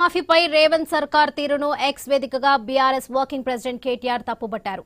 మాఫీపై రేవంత్ సర్కార్ తీరును ఎక్స్ వేదికగా బీఆర్ఎస్ వర్కింగ్ ప్రెసిడెంట్ కేటీఆర్ తప్పుబట్టారు.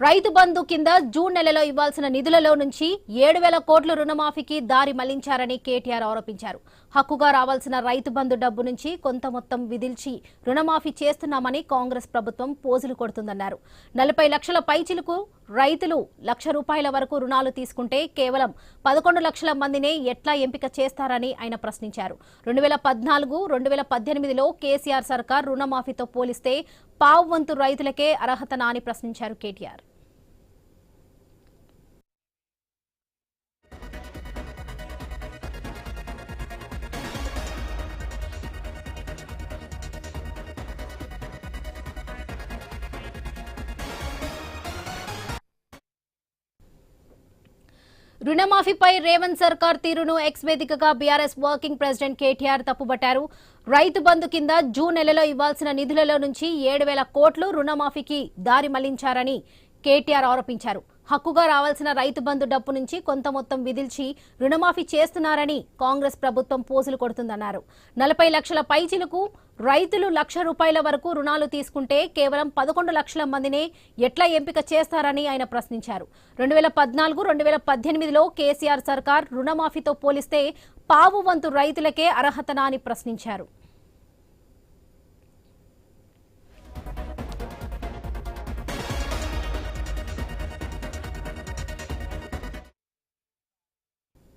రైతు బంధు కింద జూన్ నెలలో ఇవ్వాల్సిన నిధులలో నుంచి ఏడు వేల కోట్ల రుణమాఫీకి దారి మళ్ళించారని కేటీఆర్ ఆరోపించారు. హక్కుగా రావాల్సిన రైతు బంధు డబ్బు నుంచి కొంత మొత్తం విధిల్చి రుణమాఫీ చేస్తున్నామని కాంగ్రెస్ ప్రభుత్వం పోజులు కొడుతుందన్నారు. నలభై లక్షల పైచిలకు రైతులు లక్ష రూపాయల వరకు రుణాలు తీసుకుంటే కేవలం పదకొండు లక్షల మందినే ఎట్లా ఎంపిక చేస్తారని ఆయన ప్రశ్నించారు. రెండు వేల పద్నాలుగు రెండు వేల పద్దెనిమిదిలో కేసీఆర్ సర్కార్ రుణమాఫీతో పోలిస్తే పావు వంతు రైతులకే అర్హతనా అని ప్రశ్నించారు కేటీఆర్. రుణమాఫీపై రేవంత్ సర్కార్ తీరును ఎక్స్ వేదికగా బీఆర్ఎస్ వర్కింగ్ ప్రెసిడెంట్ కేటీఆర్ తప్పుబట్టారు. రైతు బంధు కింద జూన్ నెలలో ఇవ్వాల్సిన నిధులలో నుంచి ఏడు వేల కోట్లు రుణమాఫీకి దారి మళ్ళించారని కేటీఆర్ ఆరోపించారు. హక్కుగా రావాల్సిన రైతు బంధు డబ్బు నుంచి కొంత మొత్తం విధిల్చి రుణమాఫీ చేస్తున్నారని కాంగ్రెస్ ప్రభుత్వం పోజులు కొడుతుందన్నారు. నలభై లక్షల పైచిలకు రైతులు లక్ష రూపాయల వరకు రుణాలు తీసుకుంటే కేవలం పదకొండు లక్షల మందినే ఎట్లా ఎంపిక చేస్తారని ఆయన ప్రశ్నించారు. రెండు వేల పద్నాలుగు రెండు వేల పద్దెనిమిదిలో కేసీఆర్ సర్కార్ రుణమాఫీతో పోలిస్తే పావు వంతు రైతులకే అర్హతనా అని ప్రశ్నించారు.